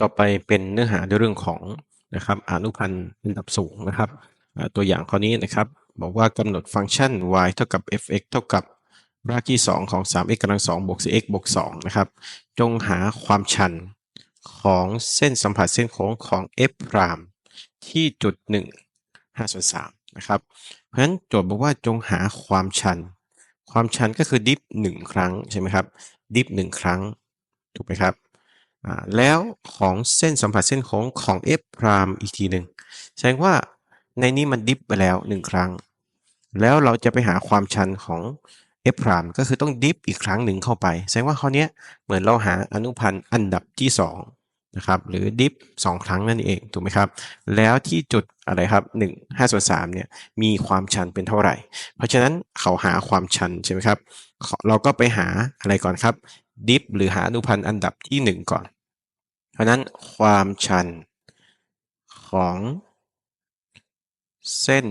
ต่อไปเป็นเนื้อหาในเรื่องของนะครับอนุพันธ์ระดับสูงนะครับ ตัวอย่างข้อนี้นะครับ บอกว่ากำหนดฟังก์ชัน y เท่ากับ f(x) เท่ากับรากที่ 2 ของ 3x กำลัง2บวก 4x บวก2นะครับ จงหาความชันของเส้นสัมผัสเส้นโค้งของ f พรามที่จุด 1 5ส่วน3นะครับ เพราะฉะนั้นโจทย์บอกว่าจงหาความชัน ความชันก็คือดิฟหนึ่งครั้งใช่ไหมครับ ดิฟหนึ่งครั้ง ถูกไหมครับ แล้วของเส้นสัมผัสเส้นโค้งของ f พรามอีกทีหนึ่งแสดงว่าในนี้มันดิฟไปแล้วหนึ่งครั้ง แล้วเราจะไปหาความชันของ f พรามก็คือต้องดิฟอีกครั้งหนึ่งเข้าไป แสดงว่าข้อเนี้เหมือนเราหาอนุพันธ์อันดับที่ 2 นะครับ หรือดิฟสองครั้งนั่นเอง ถูกไหมครับ แล้วที่จุดอะไรครับ 1 5ส่วน3เนี่ยมีความชันเป็นเท่าไหร่ เพราะฉะนั้นเขาหาความชันใช่ไหมครับ เราก็ไปหาอะไรก่อนครับ ดิฟหรือหาอนุพันธ์อันดับที่ 1 ก่อน เพราะนั้นความชันของเส้น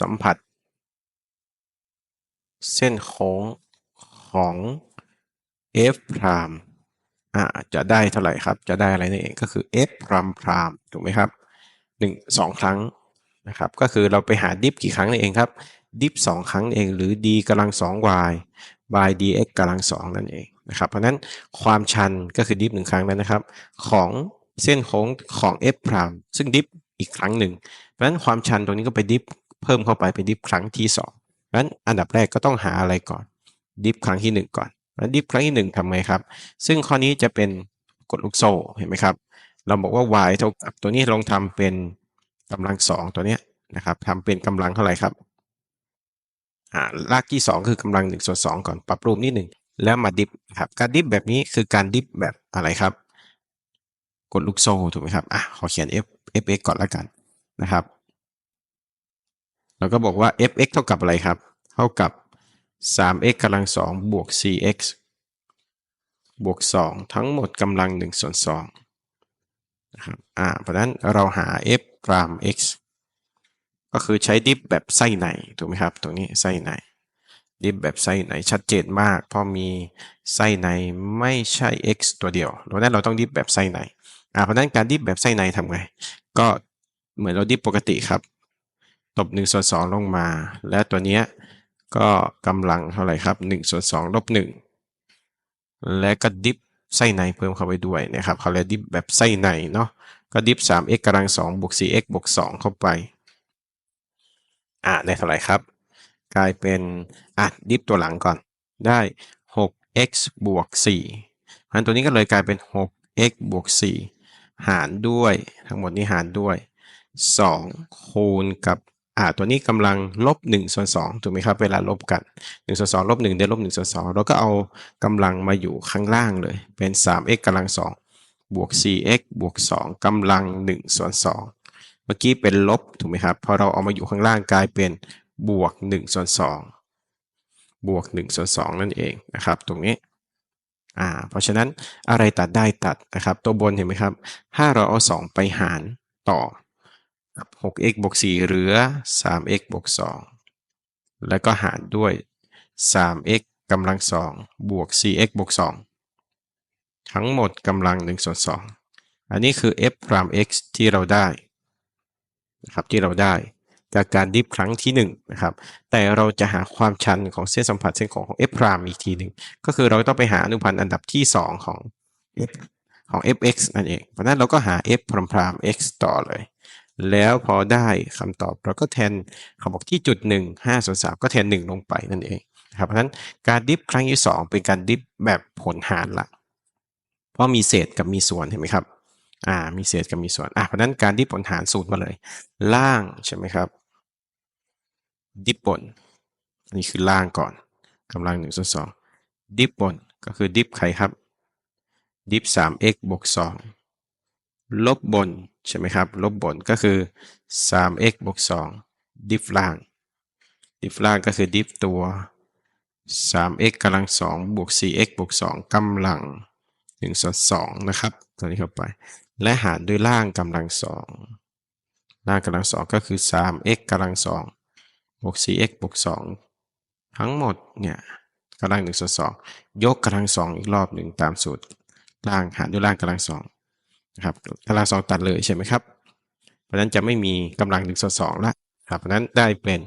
สัมผัส เส้นโค้งของ f พรามอ่าจะได้เท่าไหร่ครับ จะได้อะไรนั่นเองก็คือ f พรามพรามถูกไหมครับหนึ่งสองครั้งนะครับ ก็คือเราไปหาดิฟกี่ครั้งนั่นเองครับ ดิฟสองครั้งนั่นเองหรือ d กำลังสอง y by dx กำลังสองนั่นเอง นะครับเพราะนั้นความชันก็คือดิฟหนึ่งครั้งนั้นนะครับ ของเส้นโค้งของ f พรามซึ่งดิฟอีกครั้งหนึ่งเพราะนั้นความชันตรงนี้ก็ไปดิฟเพิ่มเข้าไปเป็นดิฟครั้งที่สองเพราะนั้นอันดับแรกก็ต้องหาอะไรก่อน ดิฟครั้งที่หนึ่งก่อนแล้วดิฟครั้งที่หนึ่งทำไงครับ ซึ่งข้อนี้จะเป็นกฎลูกโซ่เห็นไหมครับ เราบอกว่า y เท่ากับตัวนี้ลองทำเป็นกำลังสองตัวเนี้ยนะครับทำเป็นกำลังเท่าไหร่ครับอ่ารากที่ 2 คือกำลัง1ส่วน2ก่อนปรับรูปนิดหนึ่ง แล้วมาดิฟครับการดิฟแบบนี้คือการดิฟแบบอะไรครับ กดลูกโซ่ถูกไหมครับอะขอเขียน f fx ก่อนล้วกันนะครับเราก็บอกว่า fx เท่ากับอะไรครับ เท่ากับ 3x กำลัง2บวก 4x บวก 2 ทั้งหมดกำลัง1ส่วน2นะครับอ่าเพราะฉะนั้นเราหา f พราม x ก็คือใช้ดิฟแบบไส้ในถูกไหมครับ ตรงนี้ไส้ใน ดิฟแบบไส้ในชัดเจนมาก เพราะมีไส้ในไม่ใช่ x ตัวเดียวดังนั้นเราต้องดิฟแบบไส้ในอ่าเพราะฉะนั้นการดิฟแบบไส้ในทำไง ก็เหมือนเราดิฟปกติครับ ตบ1ส่วน2ลงมา และตัวเนี้ยก็กำลังเท่าไหร่ครับ1ส่วน2ลบ1และก็ดิฟไส้ในเพิ่มเข้าไปด้วยนะครับเขาเรียกดิฟแบบไส้ในเนาะก็ดิฟ 3x กำลัง2บวก 4x บวก2เข้าไป อ่าได้เท่าไหร่ครับ กลายเป็นอะดิฟตัวหลังก่อนได้ 6x บวก4อันตัวนี้ก็เลยกลายเป็น 6x บวก4หารด้วยทั้งหมดนี้หารด้วย 2 คูณกับอ่าตัวนี้กำลังลบ1ส่วน2ถูกไหมครับ เวลาลบกัน1ส่วน2ลบ1ได้ลบ1ส่วน2เราก็เอากำลังมาอยู่ข้างล่างเลยเป็น 3x กำลัง 2 บวก 4x บวก 2กำลัง1ส่วน2เมื่อกี้เป็นลบถูกไหมครับ พอเราเอามาอยู่ข้างล่างกลายเป็น บวก1ส่วน2บวก1ส่วน2นั่นเองนะครับ ตรงนี้อ่าเพราะฉะนั้นอะไรตัดได้ตัดนะครับ ตัวบนเห็นไหมครับถ้าเราเอา 2 ไปหารต่อ 6x บวก4เหลือ 3x บวก2แล้วก็หารด้วย 3x กำลัง2บวก 4x บวก2ทั้งหมดกำลัง1ส่วน2อันนี้คือ f พราม x ที่เราได้นะครับที่เราได้ จากการดิฟครั้งที่1นะครับ แต่เราจะหาความชันของเส้นสัมผัสเส้นของของ f พรามอีกทีหนึ่งก็คือเราต้องไปหาอนุพันธ์อันดับที่ 2 ของ f ของ fx นั่นเอง เพราะนั้นเราก็หา f พรามพราม x ต่อเลย แล้วพอได้คำตอบเราก็แทนเขาบอกที่จุด1 5ส่วน3ก็แทน 1 ลงไปนั่นเองนะครับ เพราะฉะนั้นการดิฟครั้งที่ 2 เป็นการดิฟแบบผลหารละเพราะมีเศษกับมีส่วนเห็นไหมครับ อ่า มีเศษกับมีส่วน อ่าเพราะนั้นการดิฟผลหารสูตรมาเลย ล่างใช่ไหมครับ ดิฟบนอันนี้คือล่างก่อนกำลัง1ส่วน2ดิฟบนก็คือดิฟใครครับ ดิฟ 3x บวก 2 ลบบน ใช่ไหมครับ ลบบนก็คือ 3x บวก 2 ดิฟล่าง ดิฟล่างก็คือดิฟตัว 3x กำลัง 2 บวก 4x บวก 2กำลัง1ส่วน2นะครับ ตัวนี้เข้าไป และหารด้วยล่างกำลัง 2 ล่างกำลัง 2 ก็คือ 3x กำลัง 2 บวก 4x บวก 2 ทั้งหมดเนี่ยกำลัง1ส่วน2ยกกำลัง 2 อีกรอบหนึ่งตามสูตรล่างหารด้วยล่างกำลัง2นะครับตารางสองตัดเลยใช่ไหมครับ เพราะฉะนั้นจะไม่มีกำลังหนึ่งส่วนสองละครับเพราะนั้นได้เป็น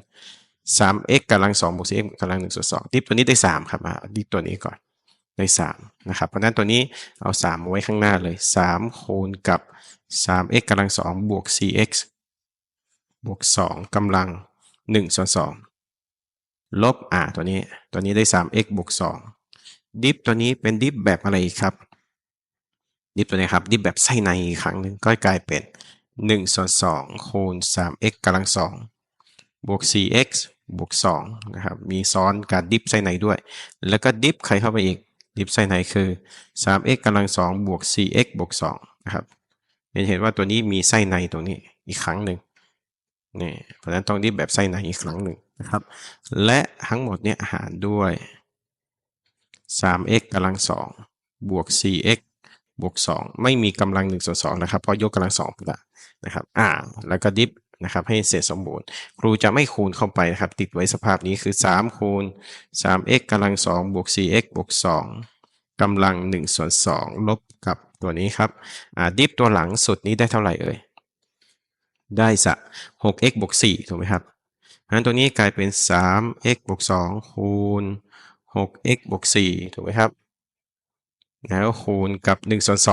3x กำลัง2บวก 4x กำลัง1ส่วน2ดิฟตัวนี้ได้ 3 ครับอะดิฟตัวนี้ก่อนได้3นะครับ เพราะฉะนั้นตัวนี้เอา3มาไว้ข้างหน้าเลย 3 คูณกับ 3x กำลัง2บวก 4x บวก 2กำลัง 1ส่วน2ลบอ่าตัวนี้ ตัวนี้ได้ 3x บวก2ดิฟตัวนี้เป็นดิฟแบบอะไรครับ ดิฟตัวนี้ครับ ดิฟแบบไส้ในอีกครั้งหนึ่งก็กลายเป็น1ส่วน2คูณ 3x กำลัง2บวก 4x บวก2นะครับ มีซ้อนการดิฟไส้ในด้วย แล้วก็ดิฟใครเข้าไปอีก ดิฟไส้ในคือ 3x กำลัง2บวก 4x บวก2นะครับเห็นเห็นว่าตัวนี้มีไส้ในตรงนี้อีกครั้งหนึ่ง นี่เพราะฉะนั้นต้องดิฟแบบไส้ในอีกครั้งหนึ่งนะครับ และทั้งหมดเนี่ยหารด้วย 3x กำลัง2บวก 4x บวก 2 ไม่มีกำลัง1ส่วน2นะครับ เพราะยกกำลัง2ไปละนะครับ อ่า แล้วก็ดิฟนะครับให้เสร็จสมบูรณ์ ครูจะไม่คูณเข้าไปนะครับ ติดไว้สภาพนี้คือ 3 คูณ 3x กำลัง2บวก 4x บวก 2กำลัง1ส่วน2ลบกับตัวนี้ครับ อ่าดิฟตัวหลังสุดนี้ได้เท่าไหร่เอ่ย ได้สัก 6x บวก4ถูกไหมครับเพราะฉะนั้นตัวนี้กลายเป็น 3x บวก2คูณ 6x บวก4ถูกไหมครับ แล้วคูณกับ1ส่วน2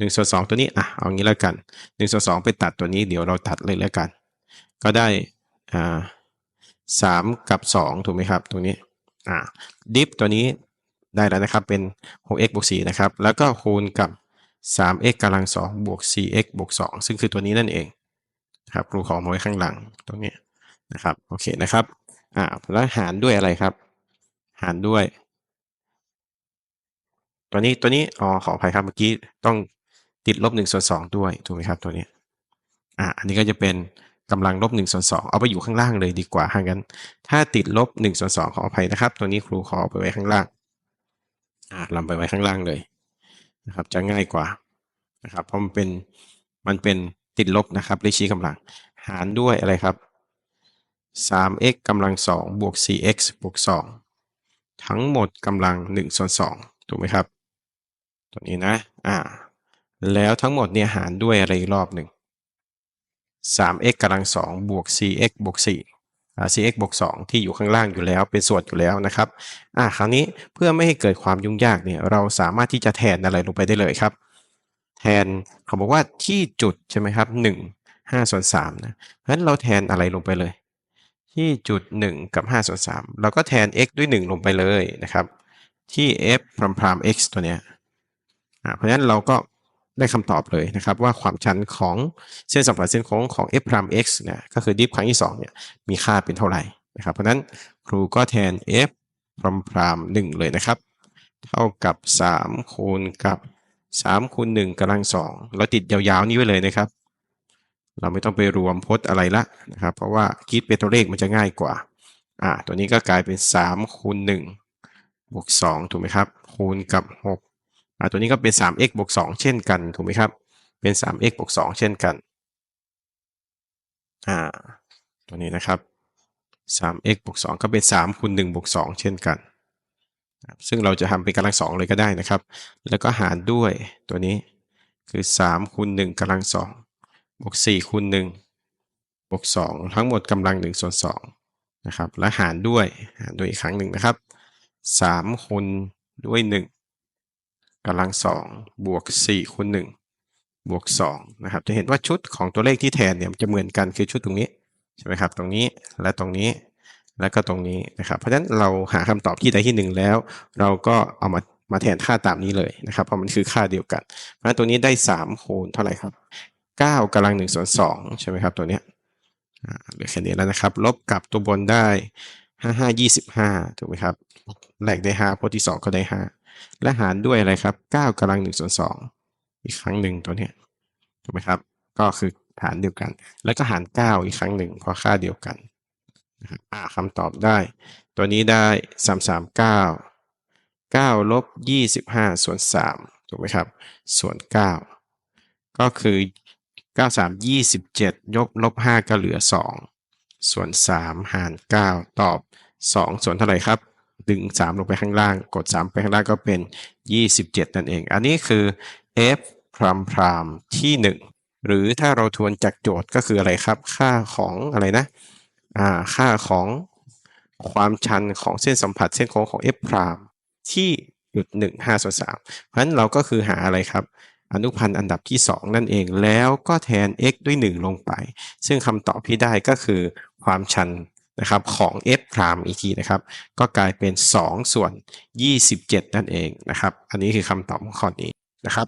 1ส่วน2ตัวนี้ อะ เอางี้แล้วกัน1ส่วน2ไปตัดตัวนี้เดี๋ยวเราตัดเลยแล้วกัน ก็ได้ อ่า3กับ 2 ถูกไหมครับ ตรงนี้ อ่าดิฟตัวนี้ได้แล้วนะครับ เป็น 6x บวก4นะครับ แล้วก็คูณกับ 3x กำลัง2บวก 4x บวก 2 ซึ่งคือตัวนี้นั่นเองครับครูขอมาไว้ข้างหลังตรงนี้นะครับโอเคนะครับอ่าแล้วหารด้วยอะไรครับ หารด้วย ตัวนี้ตัวนี้อ๋อขออภัยครับเมื่อกี้ต้องติดลบ1ส่วน2ด้วยถูกไหมครับตัวนี้อ่าอันนี้ก็จะเป็นกำลังลบ1ส่วน2เอาไปอยู่ข้างล่างเลยดีกว่าห่างกันถ้าติดลบ1ส่วน2ขออภัยนะครับ ตัวนี้ครูขอไปไว้ข้างล่างอ่าลำไปไว้ข้างล่างเลย นะครับจะง่ายกว่านะครับเพราะมันเป็นมันเป็นติดลบนะครับเลขชี้กำลัง หารด้วยอะไรครับ 3x กำลัง2บวก 4x บวก 2 ทั้งหมดกำลัง1ส่วน2ถูกไหมครับ ตัวนี้นะอ่าแล้วทั้งหมดเนี่ยหารด้วยอะไรอีกรอบหนึ่ง 3x กำลัง2บวก 4x บวก4 อ่า 4x บวก2ที่อยู่ข้างล่างอยู่แล้วเป็นส่วนอยู่แล้วนะครับอ่าคราวนี้เพื่อไม่ให้เกิดความยุ่งยากเนี่ยเราสามารถที่จะแทนอะไรลงไปได้เลยครับ แทนเขาบอกว่าที่จุดใช่ไหมครับ1 5ส่วน3นะเพราะฉะนั้นเราแทนอะไรลงไปเลย ที่จุด 1 กับ5ส่วน3เราก็แทน x ด้วย 1 ลงไปเลยนะครับ ที่ f พรามพราม x ตัวเนี้ยอ่าเพราะฉะนั้นเราก็ ได้คำตอบเลยนะครับว่าความชันของเส้นสัมพันธ์เส้นโค้งของ f พราม x เนี่ยก็คือดิฟครั้งที่2เนี่ยมีค่าเป็นเท่าไหร่นะครับเพราะฉะนั้นครูก็แทน f พรามพราม1เลยนะครับ เท่ากับ 3 คูณกับ 3 คูณ1กำลัง2เราติดยาวๆนี้ไว้เลยนะครับ เราไม่ต้องไปรวมพจน์อะไรละนะครับ เพราะว่าคิดเป็นตัวเลขมันจะง่ายกว่าอ่าตัวนี้ก็กลายเป็น 3 คูณ1บวก2ถูกไหมครับคูณกับ 6 ตัวนี้ก็เป็น 3x บวก2เช่นกันถูกไหมครับ เป็น 3x บวก2เช่นกันอ่าตัวนี้นะครับ 3x บวก2ก็เป็น3คูณ1บวก2เช่นกัน ซึ่งเราจะทำเป็นกำลัง2เลยก็ได้นะครับ แล้วก็หารด้วยตัวนี้คือ3คูณ1กำลัง2บวก4คูณ1บวก2ทั้งหมดกำลัง1ส่วน2นะครับ และหารด้วยหารด้วยอีกครั้งหนึ่งนะครับ3คูณด้วย1 กำลัง2บวก4คูณ1บวก2นะครับจะเห็นว่าชุดของตัวเลขที่แทนเนี่ยจะเหมือนกันคือชุดตรงนี้ใช่ไหมครับตรงนี้และตรงนี้และก็ตรงนี้นะครับ เพราะฉะนั้นเราหาคำตอบที่ใดที่หนึ่งแล้ว เราก็เอามามาแทนค่าตามนี้เลยนะครับ เพราะมันคือค่าเดียวกัน เพราะฉะนั้นตัวนี้ได้ 3 คูณเท่าไหร่ครับ 9กำลัง1ส่วน2ใช่ไหมครับตัวเนี้ยเหลือแค่นี้แล้วนะครับ ลบกับตัวบนได้ 5 5 25 ถูกไหมครับแหลกได้5พจน์ที่ 2 ก็ได้ 5 และหารด้วยอะไรครับ 9กำลัง1ส่วน2อีกครั้งหนึ่งตัวเนี้ยถูกไหมครับ ก็คือฐานเดียวกัน แล้วก็หาร 9 อีกครั้งหนึ่งเพราะค่าเดียวกันนะครับอ่าคำตอบได้ ตัวนี้ได้ 339 9ลบ25 ส่วน 3 ถูกไหมครับ ส่วน 9 ก็คือ 93 27 ยกลบ 5 ก็เหลือ 2 ส่วน 3 หาร 9 ตอบ 2 ส่วนเท่าไหร่ครับ ดึง 3 ลงไปข้างล่าง กด 3 ไปข้างล่างก็เป็น 27 นั่นเอง อันนี้คือ f พรามพรามที่หนึ่งหรือถ้าเราทวนจากโจทย์ก็คืออะไรครับ ค่าของอะไรนะอ่าค่าของความชันของเส้นสัมผัสเส้นโค้งของ f พรามที่จุดหนึ่งห้าส่วนสามเพราะฉะนั้นเราก็คือหาอะไรครับ อนุพันธ์อันดับที่ 2 นั่นเองแล้วก็แทน x ด้วย 1 ลงไป ซึ่งคำตอบที่ได้ก็คือความชัน นะครับของ f พรามอีกทีนะครับ ก็กลายเป็น 2 ส่วน 27 นั่นเองนะครับ อันนี้คือคำตอบของข้อนี้นะครับ